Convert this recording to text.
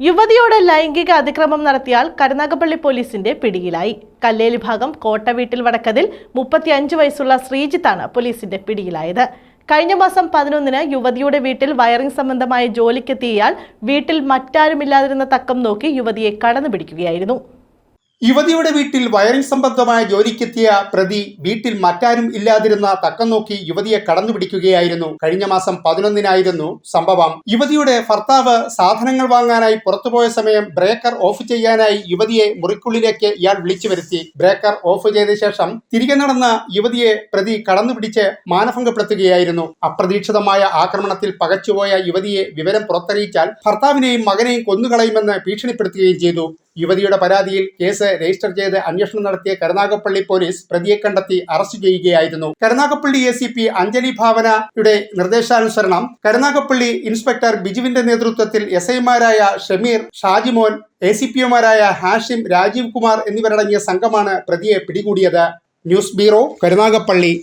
യുവതിയോട് ലൈംഗിക അതിക്രമം നടത്തിയാൽ കരുനാഗപ്പള്ളി പോലീസിന്റെ പിടിയിലായി. കല്ലേലി ഭാഗം കോട്ടവീട്ടിൽ വടക്കതിൽ മുപ്പത്തിയഞ്ച് വയസ്സുള്ള ശ്രീജിത്താണ് പോലീസിന്റെ പിടിയിലായത്. കഴിഞ്ഞ മാസം പതിനൊന്നിന് യുവതിയുടെ വീട്ടിൽ വയറിംഗ് സംബന്ധമായ ജോലിക്കെത്തിയ ഇയാൾ വീട്ടിൽ മറ്റാരുമില്ലാതിരുന്ന തക്കം നോക്കി യുവതിയെ കടന്നു പിടിക്കുകയായിരുന്നു യുവതിയുടെ വീട്ടിൽ വയറിംഗ് സംബന്ധമായ ജോലിക്കെത്തിയ പ്രതി വീട്ടിൽ മറ്റാരും ഇല്ലാതിരുന്ന തക്കം നോക്കി യുവതിയെ കടന്നു പിടിക്കുകയായിരുന്നു കഴിഞ്ഞ മാസം പതിനൊന്നിനായിരുന്നു സംഭവം. യുവതിയുടെ ഭർത്താവ് സാധനങ്ങൾ വാങ്ങാനായി പുറത്തുപോയ സമയം ബ്രേക്കർ ഓഫ് ചെയ്യാനായി യുവതിയെ മുറിക്കുള്ളിലേക്ക് ഇയാൾ വിളിച്ചു വരുത്തി. ബ്രേക്കർ ഓഫ് ചെയ്ത ശേഷം തിരികെ നടന്ന യുവതിയെ പ്രതി കടന്നു പിടിച്ച് മാനഭംഗപ്പെടുത്തുകയായിരുന്നു. അപ്രതീക്ഷിതമായ ആക്രമണത്തിൽ പകച്ചുപോയ യുവതിയെ വിവരം പുറത്തറിയിച്ചാൽ ഭർത്താവിനെയും മകനെയും കൊന്നുകളയുമെന്ന് ഭീഷണിപ്പെടുത്തുകയും ചെയ്തു. യുവതിയുടെ പരാതിയിൽ കേസ് രജിസ്റ്റർ ചെയ്ത് അന്വേഷണം നടത്തിയ കരുനാഗപ്പള്ളി പോലീസ് പ്രതിയെ കണ്ടെത്തി അറസ്റ്റ് ചെയ്യുകയായിരുന്നു. Karunagappally A C P Anjali ഭാവനയുടെ നിർദ്ദേശാനുസരണം കരുനാഗപ്പള്ളി ഇൻസ്പെക്ടർ ബിജുവിന്റെ നേതൃത്വത്തിൽ എസ് ഐമാരായ Shameer Shajimon A C P ഒമാരായ Hashim Rajeev Kumar എന്നിവരടങ്ങിയ സംഘമാണ് പ്രതിയെ പിടികൂടിയത്. News bureau Karunagappally.